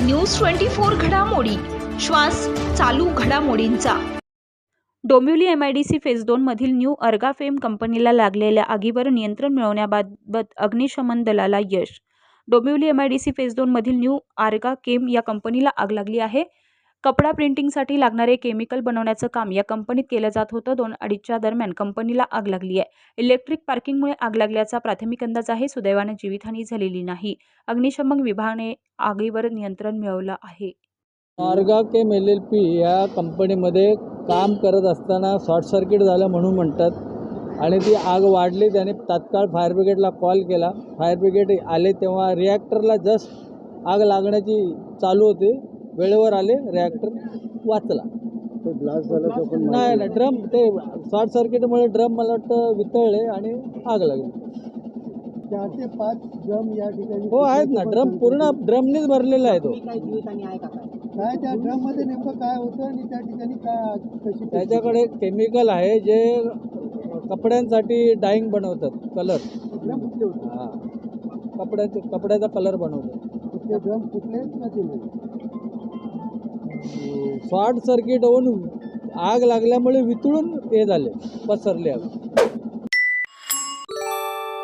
News twenty four घडामोडी. श्वास चालू घडामोडींचा. डोंबिवली एम आय फेज दोनमधील न्यू अर्गा फेम कंपनीला लागलेल्या आगीवर नियंत्रण मिळवण्याबाबत अग्निशमन दलाला यश. डोंबिवली एम आय फेज दोनमधील न्यू आर्गा केम या कंपनीला आग लागली आहे. कपडा प्रिंटिंगसाठी लागणारे केमिकल बनवण्याचं काम या कंपनीत केलं जात होतं. दोन अडीचच्या दरम्यान कंपनीला आग लागली आहे इलेक्ट्रिक पार्किंगमुळे आग लागल्याचा प्राथमिक अंदाज आहे. सुदैवाने जीवितहानी झालेली नाही. अग्निशमन विभागाने आगीवर नियंत्रण मिळवलं आहे. मार्गा केम एल एल पी या कंपनीमध्ये काम करत असताना शॉर्ट सर्किट झालं म्हणून म्हणतात. आणि ती आग वाढली त्याने तात्काळ फायर ब्रिगेडला कॉल केला. फायर ब्रिगेड आले तेव्हा रिॲक्टरला जस्ट आग लागण्याची चालू होती. वेळेवर आले रिॲक्टर वाचला. ते ब्लास्ट झालं तो पण नाही नाही ड्रम ते शॉर्ट सर्किटमुळे ड्रम मला वाटतं वितळले आणि आग लागली. चार ते पाच ड्रम या ठिकाणी हो आहेत ना ड्रम पूर्ण ड्रमनीच भरलेला आहे तो. काय त्या ड्रममध्ये नेमकं काय होतं आणि त्या ठिकाणी काय आग कशी त्याच्याकडे केमिकल आहे जे कपड्यांसाठी डाईंग बनवतात कलर ड्रम कुठले होते? हा. कपड्याचे कपड्याचा कलर बनवतात. ड्रम कुठले? शॉर्ट सर्किट होऊन आग लागल्यामुळे वितळून हे झाले पसरले आग.